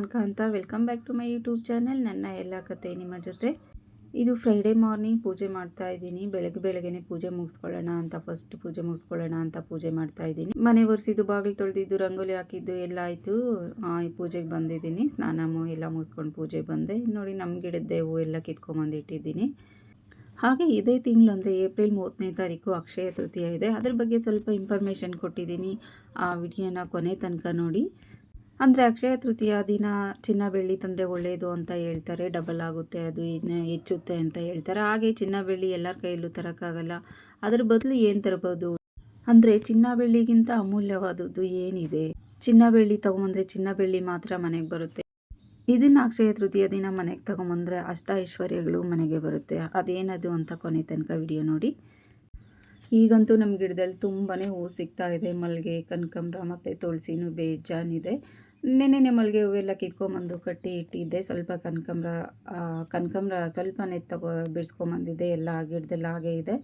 ನಾನು ಅಂತ welcome back to my YouTube channel, ನನ್ನ ಎಲ್ಲ ಕತೆ ನಿಮ್ಮ ಜೊತೆ. ಇದು ಫ್ರೈಡೇ ಮಾರ್ನಿಂಗ್ ಪೂಜೆ ಮಾಡ್ತಾ ಇದ್ದೀನಿ. ಬೆಳಗ್ಗೆ ಬೆಳಗ್ಗೆನೆ ಪೂಜೆ ಮುಗಿಸ್ಕೊಳ್ಳೋಣ ಅಂತ ಫಸ್ಟ್ ಪೂಜೆ ಮುಗಿಸ್ಕೊಳ್ಳೋಣ ಅಂತ ಪೂಜೆ ಮಾಡ್ತಾ ಇದ್ದೀನಿ. ಮನೆ ಒರೆಸಿದ್ದು, ಬಾಗಿಲು ತೊಳೆದಿದ್ದು, ರಂಗೋಲಿ ಹಾಕಿದ್ದು ಎಲ್ಲ ಆಯಿತು. ಈ ಪೂಜೆಗೆ ಬಂದಿದ್ದೀನಿ. ಸ್ನಾನಮು ಎಲ್ಲ ಮುಗಿಸ್ಕೊಂಡು ಪೂಜೆ ಬಂದೆ. ನೋಡಿ, ನಮ್ಮ ಗಿಡದ್ದೆ ಹೂವು ಎಲ್ಲ ಕಿತ್ಕೊಂಬಂದಿಟ್ಟಿದ್ದೀನಿ. ಹಾಗೆ ಇದೇ ತಿಂಗಳು ಅಂದರೆ ಏಪ್ರಿಲ್ ಮೂವತ್ತನೇ ತಾರೀಕು ಅಕ್ಷಯ ತೃತೀಯ ಇದೆ. ಅದ್ರ ಬಗ್ಗೆ ಸ್ವಲ್ಪ ಇನ್ಫಾರ್ಮೇಷನ್ ಕೊಟ್ಟಿದ್ದೀನಿ. ಆ ವಿಡಿಯೋನ ಕೊನೆ ತನಕ ನೋಡಿ. ಅಂದರೆ ಅಕ್ಷಯ ತೃತೀಯ ದಿನ ಚಿನ್ನ ಬೆಳ್ಳಿ ತಂದರೆ ಒಳ್ಳೆಯದು ಅಂತ ಹೇಳ್ತಾರೆ ಡಬಲ್ ಆಗುತ್ತೆ, ಅದು ಇನ್ನು ಹೆಚ್ಚುತ್ತೆ ಅಂತ ಹೇಳ್ತಾರೆ. ಹಾಗೆ ಚಿನ್ನ ಬೆಳ್ಳಿ ಎಲ್ಲರ ಕೈಯಲ್ಲೂ ತರೋಕ್ಕಾಗಲ್ಲ. ಅದ್ರ ಬದಲು ಏನು ತರ್ಬೋದು? ಅಂದರೆ ಚಿನ್ನ ಬೆಳ್ಳಿಗಿಂತ ಅಮೂಲ್ಯವಾದದ್ದು ಏನಿದೆ? ಚಿನ್ನ ಬೆಳ್ಳಿ ತಗೊಂಬಂದರೆ ಚಿನ್ನ ಬೆಳ್ಳಿ ಮಾತ್ರ ಮನೆಗೆ ಬರುತ್ತೆ. ಇದನ್ನು ಅಕ್ಷಯ ತೃತೀಯ ದಿನ ಮನೆಗೆ ತಗೊಂಬಂದರೆ ಅಷ್ಟ ಐಶ್ವರ್ಯಗಳು ಮನೆಗೆ ಬರುತ್ತೆ. ಅದೇನದು ಅಂತ ಕೊನೆ ತನಕ ವಿಡಿಯೋ ನೋಡಿ. ಈಗಂತೂ ನಮ್ಮ ಗಿಡದಲ್ಲಿ ತುಂಬಾ ಹೂವು ಸಿಗ್ತಾ ಇದೆ. ಮಲ್ಲಿಗೆ ಕನಕಾಂಬ್ರ ಮತ್ತು ತುಳಸಿನೂ ಬೇಜಾನಿದೆ ನೆನ್ನೆನೆ ಮಲ್ಲಿಗೆ ಹೂವೆಲ್ಲ ಕಿತ್ಕೊಂಬಂದು ಕಟ್ಟಿ ಇಟ್ಟಿದ್ದೆ. ಸ್ವಲ್ಪ ಕನಕಾಂಬ್ರ ಕನಕಾಂಬ್ರ ಸ್ವಲ್ಪನೇ ತಗೋ ಬಿಡಿಸ್ಕೊಂಬಂದಿದ್ದೆ ಎಲ್ಲ ಗಿಡದೆಲ್ಲ ಹಾಗೆ ಇದೆ.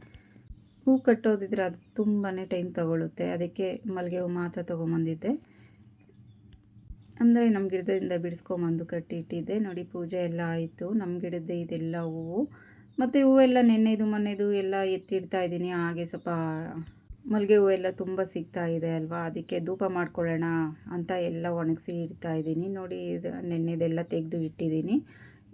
ಹೂ ಕಟ್ಟೋದಿದ್ರೆ ಅದು ತುಂಬಾ ಟೈಮ್ ತಗೊಳ್ಳುತ್ತೆ ಅದಕ್ಕೆ ಮಲ್ಲಿಗೆ ಹೂ ಮಾತ್ರ ತೊಗೊಂಬಂದಿದ್ದೆ. ಅಂದರೆ ನಮ್ಮ ಗಿಡದಿಂದ ಬಿಡಿಸ್ಕೊಂಬಂದು ಕಟ್ಟಿ ಇಟ್ಟಿದ್ದೆ. ನೋಡಿ, ಪೂಜೆ ಎಲ್ಲ ಆಯಿತು. ನಮ್ಮ ಗಿಡದ್ದು ಇದೆಲ್ಲ ಹೂವು. ಮತ್ತು ಹೂವೆಲ್ಲ ನೆನ್ನೆದು, ಮೊನ್ನೆದು ಎಲ್ಲ ಎತ್ತಿಡ್ತಾ ಇದ್ದೀನಿ. ಹಾಗೆ ಸ್ವಲ್ಪ ಮಲ್ಲಿಗೆ ಹೂವೆಲ್ಲ ತುಂಬ ಸಿಗ್ತಾ ಇದೆ ಅಲ್ವಾ? ಅದಕ್ಕೆ ಧೂಪ ಮಾಡ್ಕೊಳ್ಳೋಣ ಅಂತ ಎಲ್ಲ ಒಣಗಿಸಿ ಇಡ್ತಾ ಇದ್ದೀನಿ. ನೋಡಿ, ಇದು ನೆನ್ನೆದೆಲ್ಲ ತೆಗೆದು ಇಟ್ಟಿದ್ದೀನಿ.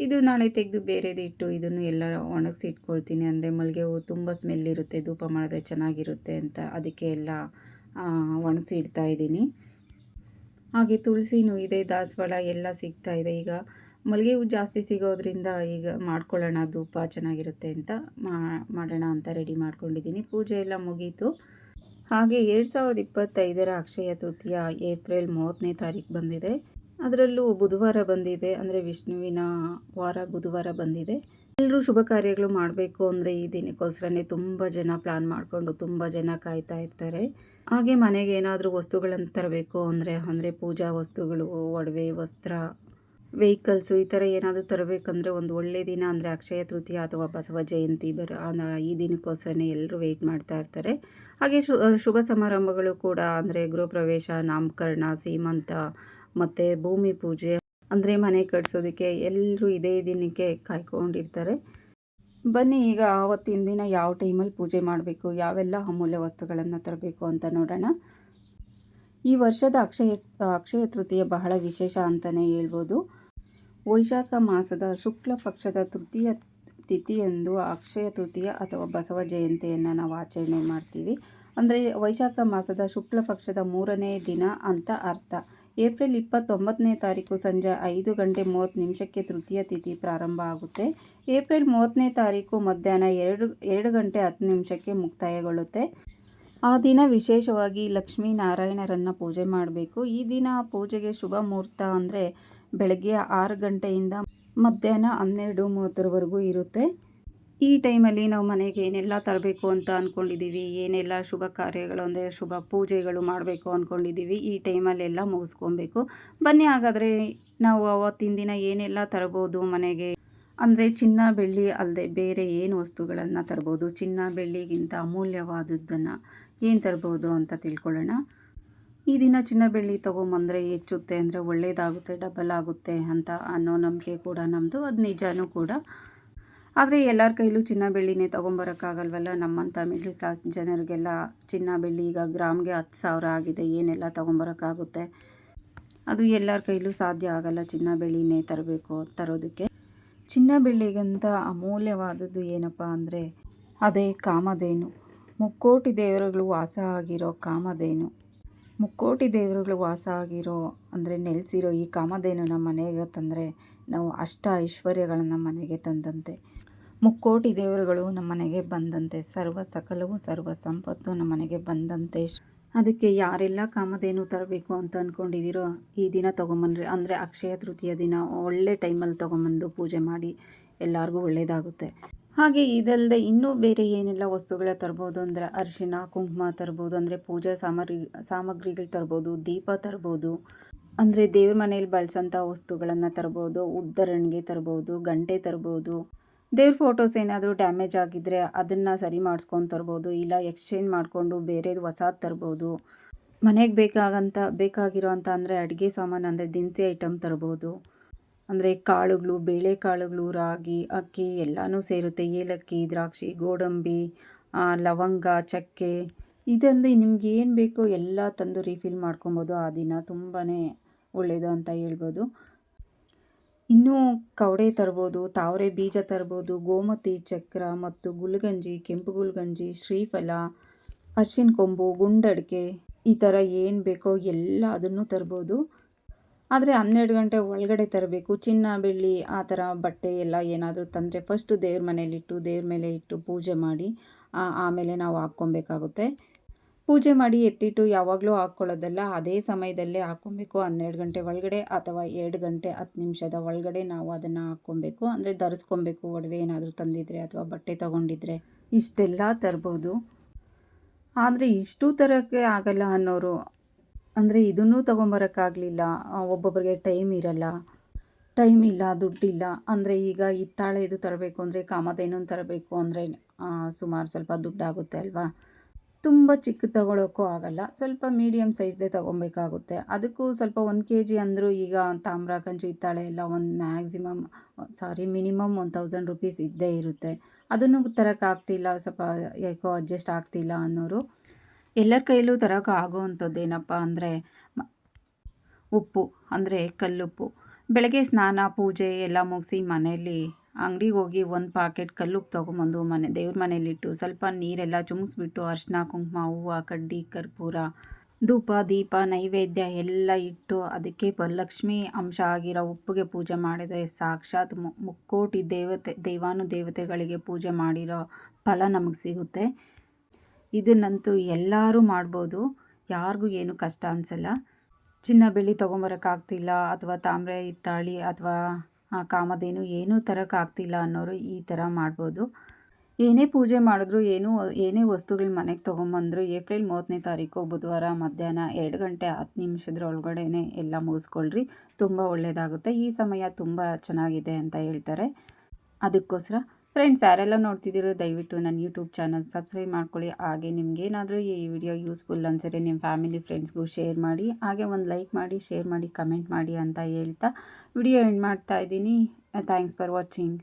ಇದು ನಾಳೆ ತೆಗೆದು ಬೇರೆದು ಇಟ್ಟು ಇದನ್ನು ಎಲ್ಲ ಒಣಗಿಸಿ ಇಟ್ಕೊಳ್ತೀನಿ. ಅಂದರೆ ಮಲ್ಲಿಗೆ ಹೂವು ತುಂಬ ಸ್ಮೆಲ್ ಇರುತ್ತೆ, ಧೂಪ ಮಾಡಿದ್ರೆ ಚೆನ್ನಾಗಿರುತ್ತೆ ಅಂತ ಅದಕ್ಕೆ ಎಲ್ಲ ಒಣಗಿಸಿ ಇಡ್ತಾ ಇದ್ದೀನಿ. ಹಾಗೆ ತುಳಸಿನೂ ಇದೆ, ದಾಸವಾಳ ಎಲ್ಲ ಸಿಗ್ತಾ ಇದೆ. ಈಗ ಮಲ್ಲಿಗೆ ಹೂವು ಜಾಸ್ತಿ ಸಿಗೋದ್ರಿಂದ ಈಗ ಮಾಡ್ಕೊಳ್ಳೋಣ, ಧೂಪ ಚೆನ್ನಾಗಿರುತ್ತೆ ಅಂತ ಮಾಡೋಣ ಅಂತ ರೆಡಿ ಮಾಡ್ಕೊಂಡಿದ್ದೀನಿ. ಪೂಜೆ ಎಲ್ಲ ಮುಗೀತು. ಹಾಗೆ ಎರಡು ಸಾವಿರದ ಇಪ್ಪತ್ತೈದರ ಅಕ್ಷಯ ತೃತೀಯ ಏಪ್ರಿಲ್ ಮೂವತ್ತನೇ ತಾರೀಕು ಬಂದಿದೆ. ಅದರಲ್ಲೂ ಬುಧವಾರ ಬಂದಿದೆ, ಅಂದರೆ ವಿಷ್ಣುವಿನ ವಾರ ಬುಧವಾರ ಬಂದಿದೆ. ಎಲ್ಲರೂ ಶುಭ ಕಾರ್ಯಗಳು ಮಾಡಬೇಕು ಅಂದರೆ ಈ ದಿನಕ್ಕೋಸ್ಕರನೇ ತುಂಬ ಜನ ಪ್ಲಾನ್ ಮಾಡಿಕೊಂಡು ತುಂಬ ಜನ ಕಾಯ್ತಾ ಇರ್ತಾರೆ. ಹಾಗೆ ಮನೆಗೆ ಏನಾದರೂ ವಸ್ತುಗಳನ್ನು ತರಬೇಕು ಅಂದರೆ ಅಂದರೆ ಪೂಜಾ ವಸ್ತುಗಳು, ಒಡವೆ, ವಸ್ತ್ರ ವೆಹಿಕಲ್ಸು ಈ ಥರ ಏನಾದರೂ ತರಬೇಕಂದ್ರೆ ಒಂದು ಒಳ್ಳೆ ದಿನ ಅಂದರೆ ಅಕ್ಷಯ ತೃತೀಯ ಅಥವಾ ಬಸವ ಜಯಂತಿ ಬರ ಈ ದಿನಕ್ಕೋಸ್ಕರನೇ ಎಲ್ಲರೂ ವೆಯ್ಟ್ ಮಾಡ್ತಾ ಇರ್ತಾರೆ. ಹಾಗೆ ಶುಭ ಸಮಾರಂಭಗಳು ಕೂಡ ಅಂದರೆ ಗೃಹಪ್ರವೇಶ, ನಾಮಕರಣ, ಸೀಮಂತ ಮತ್ತು ಭೂಮಿ ಪೂಜೆ ಅಂದರೆ ಮನೆ ಕಟ್ಸೋದಕ್ಕೆ ಎಲ್ಲರೂ ಇದೇ ದಿನಕ್ಕೆ ಕಾಯ್ಕೊಂಡಿರ್ತಾರೆ. ಬನ್ನಿ ಈಗ ಆವತ್ತಿನ ದಿನ ಯಾವ ಟೈಮಲ್ಲಿ ಪೂಜೆ ಮಾಡಬೇಕು, ಯಾವೆಲ್ಲ ಅಮೂಲ್ಯ ವಸ್ತುಗಳನ್ನು ತರಬೇಕು ಅಂತ ನೋಡೋಣ. ಈ ವರ್ಷದ ಅಕ್ಷಯ ಅಕ್ಷಯ ತೃತೀಯ ಬಹಳ ವಿಶೇಷ ಅಂತಲೇ ಹೇಳ್ಬೋದು. ವೈಶಾಖ ಮಾಸದ ಶುಕ್ಲ ಪಕ್ಷದ ತೃತೀಯ ತಿಥಿಯಂದು ಅಕ್ಷಯ ತೃತೀಯ ಅಥವಾ ಬಸವ ಜಯಂತಿಯನ್ನು ನಾವು ಆಚರಣೆ ಮಾಡ್ತೀವಿ. ಅಂದರೆ ವೈಶಾಖ ಮಾಸದ ಶುಕ್ಲ ಪಕ್ಷದ ಮೂರನೇ ದಿನ ಅಂತ ಅರ್ಥ. ಏಪ್ರಿಲ್ ಇಪ್ಪತ್ತೊಂಬತ್ತನೇ ತಾರೀಕು ಸಂಜೆ ಐದು ಗಂಟೆ ಮೂವತ್ತು ನಿಮಿಷಕ್ಕೆ ತೃತೀಯ ತಿಥಿ ಪ್ರಾರಂಭ ಆಗುತ್ತೆ. ಏಪ್ರಿಲ್ ಮೂವತ್ತನೇ ತಾರೀಕು ಮಧ್ಯಾಹ್ನ ಎರಡು ಎರಡು ಗಂಟೆ ಹತ್ತು ನಿಮಿಷಕ್ಕೆ ಮುಕ್ತಾಯಗೊಳ್ಳುತ್ತೆ. ಆ ದಿನ ವಿಶೇಷವಾಗಿ ಲಕ್ಷ್ಮೀನಾರಾಯಣರನ್ನು ಪೂಜೆ ಮಾಡಬೇಕು. ಈ ದಿನ ಪೂಜೆಗೆ ಶುಭ ಮುಹೂರ್ತ ಅಂದರೆ ಬೆಳಗ್ಗೆ ಆರು ಗಂಟೆಯಿಂದ ಮಧ್ಯಾಹ್ನ ಹನ್ನೆರಡು ಮೂವತ್ತರವರೆಗೂ ಇರುತ್ತೆ. ಈ ಟೈಮಲ್ಲಿ ನಾವು ಮನೆಗೆ ಏನೆಲ್ಲ ತರಬೇಕು ಅಂತ ಅಂದ್ಕೊಂಡಿದ್ದೀವಿ ಏನೆಲ್ಲ ಶುಭ ಕಾರ್ಯಗಳು ಅಂದರೆ ಶುಭ ಪೂಜೆಗಳು ಮಾಡಬೇಕು ಅಂದ್ಕೊಂಡಿದ್ದೀವಿ ಈ ಟೈಮಲ್ಲೆಲ್ಲ ಮುಗಿಸ್ಕೊಬೇಕು. ಬನ್ನಿ ಹಾಗಾದರೆ ನಾವು ಅವತ್ತಿನ ದಿನ ಏನೆಲ್ಲ ತರ್ಬೋದು ಮನೆಗೆ? ಅಂದರೆ ಚಿನ್ನ, ಬೆಳ್ಳಿ ಅಲ್ಲದೆ ಬೇರೆ ಏನು ವಸ್ತುಗಳನ್ನು ತರ್ಬೋದು? ಚಿನ್ನ, ಬೆಳ್ಳಿಗಿಂತ ಅಮೂಲ್ಯವಾದದ್ದನ್ನು ಏನು ತರ್ಬೋದು ಅಂತ ತಿಳ್ಕೊಳ್ಳೋಣ. ಈ ದಿನ ಚಿನ್ನ ಬೆಳ್ಳಿ ತೊಗೊಂಬಂದರೆ ಹೆಚ್ಚುತ್ತೆ ಅಂದರೆ ಒಳ್ಳೆಯದಾಗುತ್ತೆ ಡಬಲ್ ಆಗುತ್ತೆ ಅಂತ ಅನ್ನೋ ನಂಬಿಕೆ ಕೂಡ ನಮ್ಮದು ಅದು ನಿಜನೂ ಕೂಡ. ಆದರೆ ಎಲ್ಲರ ಕೈಲೂ ಚಿನ್ನ ಬೆಳ್ಳಿನೇ ತೊಗೊಂಬರೋಕ್ಕಾಗಲ್ವಲ್ಲ? ನಮ್ಮಂಥ ಮಿಡ್ಲ್ ಕ್ಲಾಸ್ ಜನರಿಗೆಲ್ಲ ಚಿನ್ನ ಬೆಳ್ಳಿ ಈಗ ಗ್ರಾಮ್ಗೆ ಹತ್ತು ಸಾವಿರ ಆಗಿದೆ, ಏನೆಲ್ಲ ತೊಗೊಂಬರೋಕ್ಕಾಗುತ್ತೆ? ಅದು ಎಲ್ಲರ ಕೈಲೂ ಸಾಧ್ಯ ಆಗಲ್ಲ ಚಿನ್ನ ಬೆಳ್ಳಿನೇ ತರಬೇಕು ತರೋದಕ್ಕೆ. ಚಿನ್ನ ಬೆಳ್ಳಿಗಂತ ಅಮೂಲ್ಯವಾದದ್ದು ಏನಪ್ಪ ಅಂದರೆ, ಅದೇ ಕಾಮಧೇನು. ಮುಕ್ಕೋಟಿ ದೇವರುಗಳು ವಾಸ ಆಗಿರೋ ಕಾಮಧೇನು. ಮುಕ್ಕೋಟಿ ದೇವರುಗಳು ವಾಸ ಆಗಿರೋ, ಅಂದರೆ ನೆಲೆಸಿರೋ ಈ ಕಾಮಧೇನು ನಮ್ಮ ಮನೆಗೆ ತಂದರೆ ನಾವು ಅಷ್ಟ ಐಶ್ವರ್ಯಗಳನ್ನು ಮನೆಗೆ ತಂದಂತೆ. ಮುಕ್ಕೋಟಿ ದೇವರುಗಳು ನಮ್ಮ ಮನೆಗೆ ಬಂದಂತೆ. ಸರ್ವ ಸಕಲವು ಸರ್ವ ಸಂಪತ್ತು ನಮ್ಮ ಮನೆಗೆ ಬಂದಂತೆ. ಅದಕ್ಕೆ ಯಾರೆಲ್ಲ ಕಾಮಧೇನು ತರಬೇಕು ಅಂತ ಅಂದ್ಕೊಂಡಿದ್ದೀರೋ ಈ ದಿನ ತೊಗೊಂಬನ್ರಿ. ಅಂದರೆ ಅಕ್ಷಯ ತೃತೀಯ ದಿನ ಒಳ್ಳೆ ಟೈಮಲ್ಲಿ ತೊಗೊಂಬಂದು ಪೂಜೆ ಮಾಡಿ ಎಲ್ಲರಿಗೂ ಒಳ್ಳೆಯದಾಗುತ್ತೆ ಹಾಗೆ ಇದಲ್ಲದೆ ಇನ್ನೂ ಬೇರೆ ಏನೆಲ್ಲ ವಸ್ತುಗಳ ತರ್ಬೋದು? ಅಂದರೆ ಅರಿಶಿಣ, ಕುಂಕುಮ ತರ್ಬೋದು, ಅಂದರೆ ಪೂಜಾ ಸಾಮಗ್ರಿ, ಸಾಮಗ್ರಿಗಳು ತರ್ಬೋದು, ದೀಪ ತರ್ಬೋದು, ಅಂದರೆ ದೇವ್ರ ಮನೆಯಲ್ಲಿ ಬಳಸೋಂಥ ವಸ್ತುಗಳನ್ನು ತರ್ಬೋದು ಉದ್ದರಣೆಗೆ ತರ್ಬೋದು, ಗಂಟೆ ತರ್ಬೋದು. ದೇವ್ರ ಫೋಟೋಸ್ ಏನಾದರೂ ಡ್ಯಾಮೇಜ್ ಆಗಿದ್ದರೆ ಅದನ್ನು ಸರಿ ಮಾಡಿಸ್ಕೊಂಡು ತರ್ಬೋದು, ಇಲ್ಲ ಎಕ್ಸ್ಚೇಂಜ್ ಮಾಡಿಕೊಂಡು ಬೇರೆದು ಹೊಸಾದು ತರ್ಬೋದು. ಮನೆಗೆ ಬೇಕಾಗಂತ ಅಂತ ಅಂದರೆ ಅಡುಗೆ ಸಾಮಾನು ಅಂದರೆ ದಿನಸಿ ಐಟಮ್ ತರ್ಬೋದು. ಅಂದರೆ ಕಾಳುಗಳು, ಬೇಳೆಕಾಳುಗಳು, ರಾಗಿ, ಅಕ್ಕಿ ಎಲ್ಲನೂ ಸೇರುತ್ತೆ. ಏಲಕ್ಕಿ, ದ್ರಾಕ್ಷಿ, ಗೋಡಂಬಿ ಲವಂಗ, ಚಕ್ಕೆ. ಇದಲ್ಲದೆ ನಿಮ್ಗೆ ಏನು ಬೇಕೋ ಎಲ್ಲ ತಂದು ರೀಫಿಲ್ ಮಾಡ್ಕೊಬೋದು. ಆ ದಿನ ತುಂಬಾ ಒಳ್ಳೆಯದು ಅಂತ ಹೇಳ್ಬೋದು. ಇನ್ನೂ ಕವಡೆ ತರ್ಬೋದು, ತಾವರೆ ಬೀಜ ತರ್ಬೋದು, ಗೋಮತಿ, ಚಕ್ರ ಮತ್ತು ಗುಲ್ಗಂಜಿ, ಕೆಂಪು ಗುಲ್ಗಂಜಿ, ಶ್ರೀಫಲ, ಅರ್ಶಿನ ಕೊಂಬು, ಗುಂಡಡಿಕೆ ಈ ಥರ ಏನು ಬೇಕೋ ಎಲ್ಲ ಅದನ್ನು ತರ್ಬೋದು. ಆದರೆ ಹನ್ನೆರಡು ಗಂಟೆ ಒಳಗಡೆ ತರಬೇಕು. ಚಿನ್ನ, ಬೆಳ್ಳಿ ಆ ಥರ ಬಟ್ಟೆ ಎಲ್ಲ ಏನಾದರೂ ತಂದರೆ ಫಸ್ಟು ದೇವ್ರ ಮನೇಲಿಟ್ಟು ದೇವ್ರ ಮೇಲೆ ಇಟ್ಟು ಪೂಜೆ ಮಾಡಿ ಆಮೇಲೆ ನಾವು ಹಾಕ್ಕೊಬೇಕಾಗುತ್ತೆ. ಪೂಜೆ ಮಾಡಿ ಎತ್ತಿಟ್ಟು ಯಾವಾಗಲೂ ಹಾಕ್ಕೊಳ್ಳೋದಲ್ಲ, ಅದೇ ಸಮಯದಲ್ಲೇ ಹಾಕ್ಕೊಬೇಕು. ಹನ್ನೆರಡು ಗಂಟೆ ಒಳಗಡೆ ಅಥವಾ ಎರಡು ಗಂಟೆ ಹತ್ತು ನಿಮಿಷದ ಒಳಗಡೆ ನಾವು ಅದನ್ನು ಹಾಕ್ಕೊಬೇಕು. ಅಂದರೆ ಧರಿಸ್ಕೊಬೇಕು, ಒಡವೆ ಏನಾದರೂ ತಂದಿದ್ರೆ ಅಥವಾ ಬಟ್ಟೆ ತೊಗೊಂಡಿದ್ರೆ. ಇಷ್ಟೆಲ್ಲ ತರ್ಬೋದು. ಆದರೆ ಇಷ್ಟು ತರೋಕ್ಕೆ ಆಗಲ್ಲ ಅನ್ನೋರು ಅಂದರೆ ಇದನ್ನೂ ತೊಗೊಂಬರೋಕ್ಕಾಗಲಿಲ್ಲ. ಒಬ್ಬೊಬ್ಬರಿಗೆ ಟೈಮ್ ಇರಲ್ಲ. ಟೈಮ್ ಇಲ್ಲ, ದುಡ್ಡಿಲ್ಲ. ಅಂದರೆ ಈಗ ಇತ್ತಾಳೆ ಇದು ತರಬೇಕು ಅಂದರೆ ಕಾಮಧೇನು ತರಬೇಕು ಅಂದರೆ ಸುಮಾರು ಸ್ವಲ್ಪ ದುಡ್ಡಾಗುತ್ತೆ ಅಲ್ವಾ? ತುಂಬ ಚಿಕ್ಕ ತಗೊಳ್ಳೋಕ್ಕೂ ಆಗಲ್ಲ. ಸ್ವಲ್ಪ ಮೀಡಿಯಮ್ ಸೈಜ್ದೇ ತೊಗೊಬೇಕಾಗುತ್ತೆ. ಅದಕ್ಕೂ ಸ್ವಲ್ಪ ಒಂದು ಕೆ ಜಿ ಅಂದರೂ ಈಗ ತಾಮ್ರ ಕಂಚು ಇತ್ತಾಳೆ ಎಲ್ಲ ಒಂದು maximum sari minimum one thousand rupees ಇದ್ದೇ ಇರುತ್ತೆ. ಅದನ್ನು ತರೋಕ್ಕಾಗ್ತಿಲ್ಲ. ಸ್ವಲ್ಪ ಯಾಕೋ ಅಡ್ಜಸ್ಟ್ ಆಗ್ತಿಲ್ಲ ಅನ್ನೋರು. ಎಲ್ಲರ ಕೈಯಲ್ಲೂ ತರೋಕೆ ಆಗೋವಂಥದ್ದೇನಪ್ಪ ಅಂದರೆ, ಮ- ಉಪ್ಪು, ಅಂದರೆ ಕಲ್ಲುಪ್ಪು. ಬೆಳಗ್ಗೆ ಸ್ನಾನ, ಪೂಜೆ ಎಲ್ಲ ಮುಗಿಸಿ ಮನೆಯಲ್ಲಿ ಅಂಗಡಿಗೆ ಹೋಗಿ ಒಂದು ಪಾಕೆಟ್ ಕಲ್ಲುಪ್ಪು ತೊಗೊಂಬಂದು ಮನೆ, ದೇವ್ರ ಮನೇಲಿಟ್ಟು ಸ್ವಲ್ಪ ನೀರೆಲ್ಲ ಚುಮ್ಸ್ಬಿಟ್ಟು ಅರಿಶಿನ ಕುಂಕುಮ, ಹೂವು, ಕಡ್ಡಿ, ಕರ್ಪೂರ, ಧೂಪ, ದೀಪ, ನೈವೇದ್ಯ ಎಲ್ಲ ಇಟ್ಟು ಅದಕ್ಕೆ ಲಕ್ಷ್ಮಿ ಅಂಶ ಆಗಿರೋ ಉಪ್ಪಿಗೆ ಪೂಜೆ ಮಾಡಿದರೆ ಸಾಕ್ಷಾತ್ ಮುಕ್ಕೋಟಿ ದೇವತೆ ದೇವಾನು ದೇವತೆಗಳಿಗೆ ಪೂಜೆ ಮಾಡಿರೋ ಫಲ ನಮಗೆ ಸಿಗುತ್ತೆ. ಇದನ್ನಂತೂ ಎಲ್ಲರೂ ಮಾಡ್ಬೋದು. ಯಾರಿಗೂ ಏನು ಕಷ್ಟ ಅನಿಸಲ್ಲ. ಚಿನ್ನ ಬೆಳ್ಳಿ ತೊಗೊಂಬರೋಕ್ಕಾಗ್ತಿಲ್ಲ ಅಥವಾ ತಾಮ್ರೆ ಹಿತ್ತಾಳಿ ಅಥವಾ ಕಾಮಧೇನು ಏನೂ ತರೋಕ್ಕಾಗ್ತಿಲ್ಲ ಅನ್ನೋರು ಈ ಥರ ಮಾಡ್ಬೋದು. ಏನೇ ಪೂಜೆ ಮಾಡಿದ್ರು ಏನೂ, ಏನೇ ವಸ್ತುಗಳು ಮನೆಗೆ ತೊಗೊಂಬಂದ್ರು ಏಪ್ರಿಲ್ ಮೂವತ್ತನೇ ತಾರೀಕು, ಬುಧವಾರ ಮಧ್ಯಾಹ್ನ ಎರಡು ಗಂಟೆ ಹತ್ತು ನಿಮಿಷದ್ರ ಎಲ್ಲ ಮುಗಿಸ್ಕೊಳ್ರಿ. ತುಂಬ ಒಳ್ಳೆಯದಾಗುತ್ತೆ ಈ ಸಮಯ ತುಂಬ ಚೆನ್ನಾಗಿದೆ ಅಂತ ಹೇಳ್ತಾರೆ. ಅದಕ್ಕೋಸ್ಕರ ಫ್ರೆಂಡ್ಸ್ ಯಾರೆಲ್ಲ ನೋಡ್ತಿದ್ದೀರೋ, ದಯವಿಟ್ಟು ನನ್ನ ಯೂಟ್ಯೂಬ್ ಚಾನಲ್ ಸಬ್ಸ್ಕ್ರೈಬ್ ಮಾಡ್ಕೊಳ್ಳಿ. ಹಾಗೆ ನಿಮ್ಗೇನಾದರೂ ಈ ವಿಡಿಯೋ ಯೂಸ್ಫುಲ್ ಅನ್ಸಿದ್ರೆ ನಿಮ್ಮ ಫ್ಯಾಮಿಲಿ ಫ್ರೆಂಡ್ಸ್ಗೂ ಶೇರ್ ಮಾಡಿ. ಹಾಗೆ ಒಂದು ಲೈಕ್ ಮಾಡಿ ಶೇರ್ ಮಾಡಿ ಕಮೆಂಟ್ ಮಾಡಿ ಅಂತ ಹೇಳ್ತಾ ವಿಡಿಯೋ ಎಂಡ್ ಮಾಡ್ತಾ ಇದ್ದೀನಿ. Thanks for watching